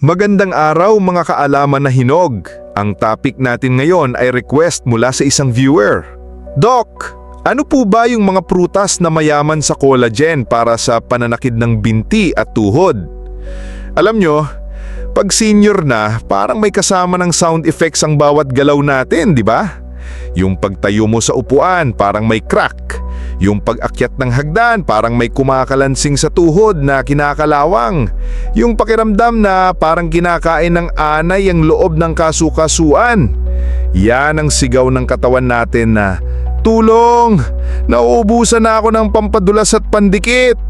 Magandang araw mga kaalaman na hinog. Ang topic natin ngayon ay request mula sa isang viewer. Doc, ano po ba yung mga prutas na mayaman sa collagen para sa pananakid ng binti at tuhod? Alam nyo, pag senior na, parang may kasama ng sound effects ang bawat galaw natin, di ba? Yung pagtayo mo sa upuan, parang may crack. Yung pag-akyat ng hagdan, parang may kumakalansing sa tuhod na kinakalawang. Yung pakiramdam na parang kinakain ng anay ang loob ng kasukasuan. Yan ang sigaw ng katawan natin na, Tulong! Nauubusan na ako ng pampadulas at pandikit!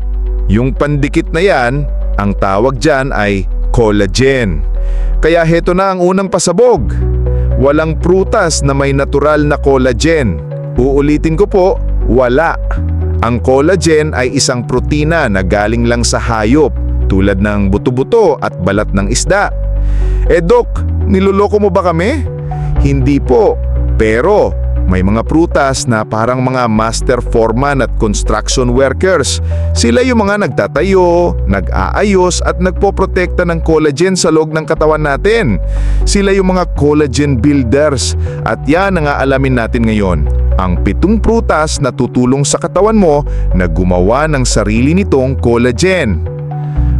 Yung pandikit na yan, ang tawag dyan ay collagen. Kaya heto na ang unang pasabog. Walang prutas na may natural na collagen. Uulitin ko po, wala. Ang collagen ay isang protina na galing lang sa hayop tulad ng buto-buto at balat ng isda. Eh Dok, niloloko mo ba kami? Hindi po. Pero may mga prutas na parang mga master foreman at construction workers. Sila yung mga nagtatayo, nag-aayos at nagpoprotekta ng collagen sa loob ng katawan natin. Sila yung mga collagen builders at yan ang aalamin natin ngayon. Ang pitong prutas na tutulong sa katawan mo na gumawa ng sarili nitong collagen.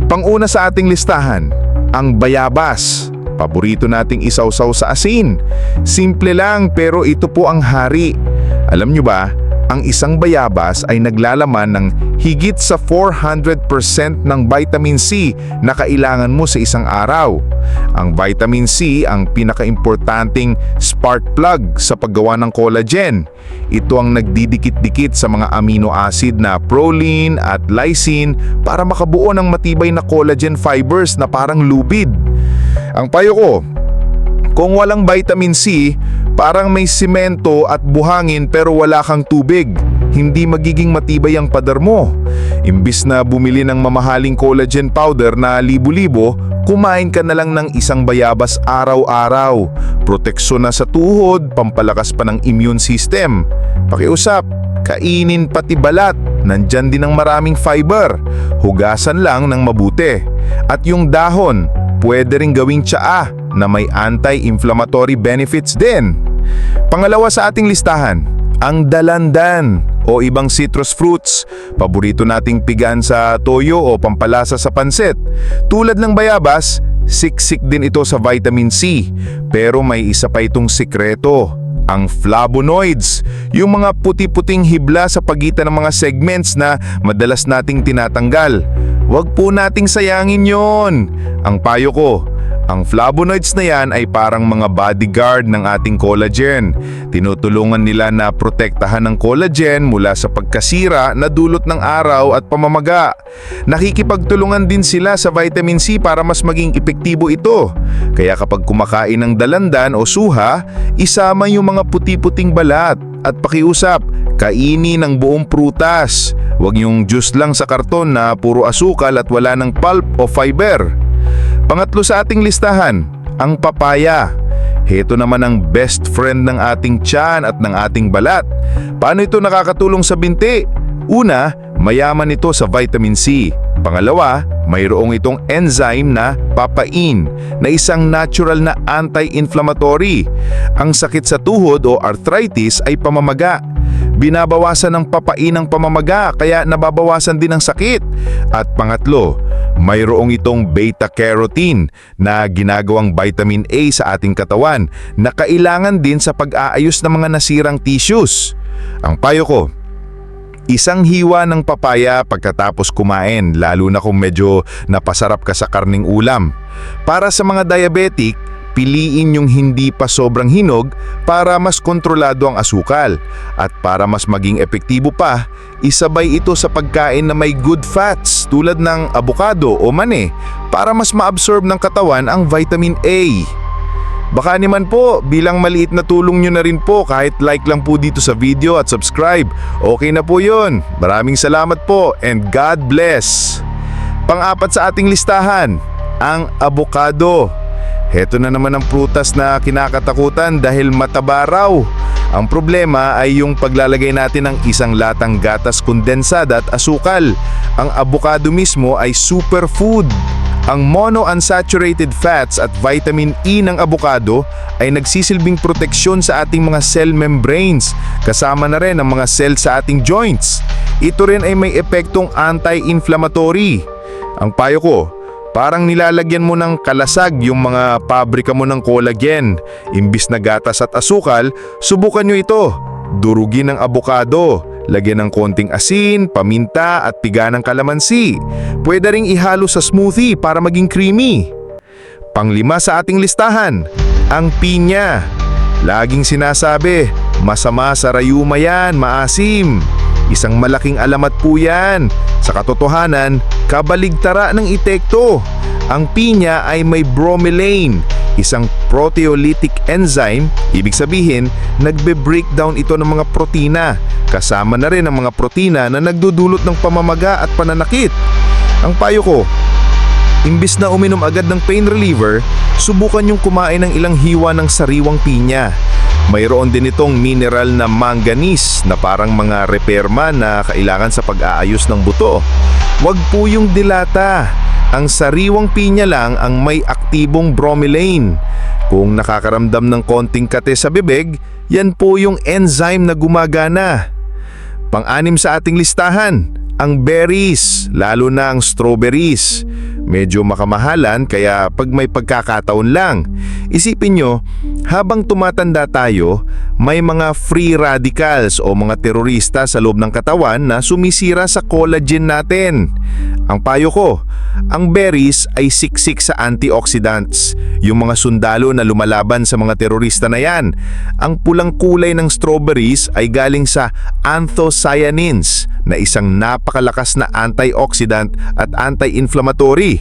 Panguna sa ating listahan, ang bayabas. Paborito nating isawsaw sa asin. Simple lang pero ito po ang hari. Alam nyo ba, ang isang bayabas ay naglalaman ng higit sa 400% ng vitamin C na kailangan mo sa isang araw. Ang vitamin C ang pinakaimportanting spark plug sa paggawa ng collagen. Ito ang nagdidikit-dikit sa mga amino acid na proline at lysine para makabuo ng matibay na collagen fibers na parang lubid. Ang payo ko, kung walang vitamin C, parang may simento at buhangin pero wala kang tubig. Hindi magiging matibay ang pader mo. Imbis na bumili ng mamahaling collagen powder na libo-libo, kumain ka na lang ng isang bayabas araw-araw. Proteksyon na sa tuhod, pampalakas pa ng immune system. Pakiusap, kainin pati balat. Nandyan din ang maraming fiber. Hugasan lang ng mabuti. At yung dahon, pwede ring gawing tsaa na may anti-inflammatory benefits din. Pangalawa sa ating listahan, ang dalandan o ibang citrus fruits. Paborito nating pigan sa toyo o pampalasa sa pansit. Tulad ng bayabas, siksik din ito sa vitamin C. Pero may isa pa itong sikreto. Ang flavonoids, yung mga puti-puting hibla sa pagitan ng mga segments na madalas nating tinatanggal. Huwag po nating sayangin yon. Ang payo ko, ang flavonoids na yan ay parang mga bodyguard ng ating collagen. Tinutulungan nila na protektahan ng collagen mula sa pagkasira na dulot ng araw at pamamaga. Nakikipagtulungan din sila sa vitamin C para mas maging epektibo ito. Kaya kapag kumakain ng dalandan o suha, isama yung mga puti-puting balat at pakiusap, kainin ng buong prutas. Huwag yung juice lang sa karton na puro asukal at wala ng pulp o fiber. Pangatlo sa ating listahan, ang papaya. Heto naman ang best friend ng ating tiyan at ng ating balat. Paano ito nakakatulong sa binti? Una, mayaman ito sa vitamin C. Pangalawa, mayroong itong enzyme na papain na isang natural na anti-inflammatory. Ang sakit sa tuhod o arthritis ay pamamaga. Binabawasan ng papain ang pamamaga kaya nababawasan din ang sakit. At pangatlo, mayroong itong beta-carotene na ginagawang vitamin A sa ating katawan na kailangan din sa pag-aayos ng mga nasirang tissues. Ang payo ko, Isang hiwa ng papaya pagkatapos kumain lalo na kung medyo napasarap ka sa karning ulam. Para sa mga diabetic, piliin yung hindi pa sobrang hinog para mas kontrolado ang asukal. At para mas maging epektibo pa, isabay ito sa pagkain na may good fats tulad ng abukado o mani para mas maabsorb ng katawan ang vitamin A. Baka naman po, bilang maliit na tulong nyo na rin po kahit like lang po dito sa video at subscribe. Okay na po yun. Maraming salamat po and God bless. Pang-apat sa ating listahan, ang avocado. Heto na naman ang prutas na kinakatakutan dahil mataba raw. Ang problema ay yung paglalagay natin ng isang latang gatas kondensada at asukal. Ang avocado mismo ay superfood. Ang monounsaturated fats at vitamin E ng abukado ay nagsisilbing proteksyon sa ating mga cell membranes, kasama na rin ang mga cell sa ating joints. Ito rin ay may epektong anti-inflammatory. Ang payo ko, parang nilalagyan mo ng kalasag yung mga pabrika mo ng collagen. Imbis na gatas at asukal, subukan nyo ito. Durugin ng abukado, lagyan ng konting asin, paminta at piga ng kalamansi. Pwede ring ihalo sa smoothie para maging creamy. Panglima sa ating listahan, ang pinya. Laging sinasabi, masama sa rayuma yan, maasim. Isang malaking alamat po yan. Sa katotohanan, kabaligtara ng itekto. Ang pinya ay may bromelain, isang proteolytic enzyme, ibig sabihin, nagbe-breakdown ito ng mga protina. Kasama na rin ang mga protina na nagdudulot ng pamamaga at pananakit. Ang payo ko, Imbis na uminom agad ng pain reliever, subukan yung kumain ng ilang hiwa ng sariwang pinya. Mayroon din itong mineral na manganese na parang mga repairman na kailangan sa pag-aayos ng buto. Huwag po yung dilata. Ang sariwang pinya lang ang may aktibong bromelain. Kung nakakaramdam ng konting kate sa bibig, yan po yung enzyme na gumagana. Pang-anim sa ating listahan, ang berries, lalo na ang strawberries. Medyo makamahalan kaya pag may pagkakataon lang. Isipin nyo, habang tumatanda tayo, may mga free radicals o mga terorista sa loob ng katawan na sumisira sa collagen natin. Ang payo ko, ang berries ay siksik sa antioxidants, yung mga sundalo na lumalaban sa mga terorista na yan. Ang pulang kulay ng strawberries ay galing sa anthocyanins na isang napakalakas na antioxidant at anti-inflammatory.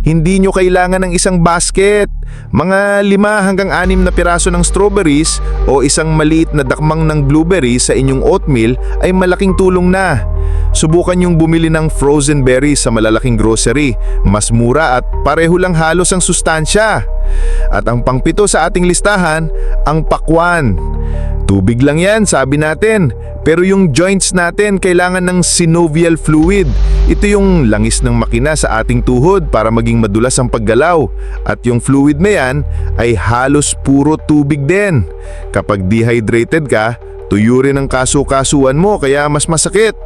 Hindi nyo kailangan ng isang basket, mga lima hanggang anim na piraso ng strawberries o isang maliit na dakmang ng blueberries sa inyong oatmeal ay malaking tulong na. Subukan yung bumili ng frozen berries sa malalaking grocery. Mas mura at pareho lang halos ang sustansya. At ang pangpito sa ating listahan, ang pakwan. Tubig lang yan, sabi natin. Pero yung joints natin kailangan ng synovial fluid. Ito yung langis ng makina sa ating tuhod para maging madulas ang paggalaw. At yung fluid na yan ay halos puro tubig din. Kapag dehydrated ka, tuyo rin ang kaso-kasuan mo kaya mas masakit.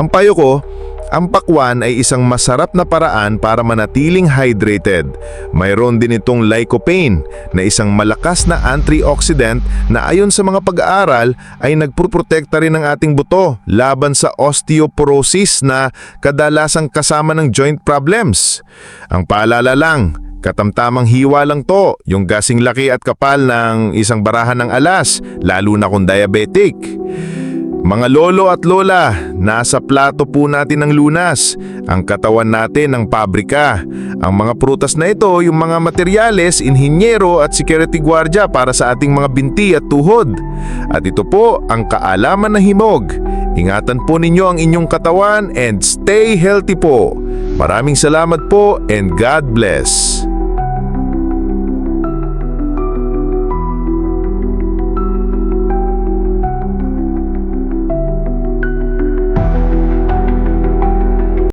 Ang payo ko, ang pakwan ay isang masarap na paraan para manatiling hydrated. Mayroon din itong lycopene na isang malakas na antioxidant na ayon sa mga pag-aaral ay nagpuprotekta rin ng ating buto laban sa osteoporosis na kadalasang kasama ng joint problems. Ang paalala lang, Katamtamang hiwa lang to, yung gasing laki at kapal ng isang barahan ng alas, lalo na kung diabetic. Mga lolo at lola, nasa plato po natin ang lunas, ang katawan natin ang pabrika. Ang mga prutas na ito, yung mga materyales, inhinyero at security guardia para sa ating mga binti at tuhod. At ito po ang kaalaman na himog. Ingatan po ninyo ang inyong katawan and stay healthy po. Maraming salamat po and God bless.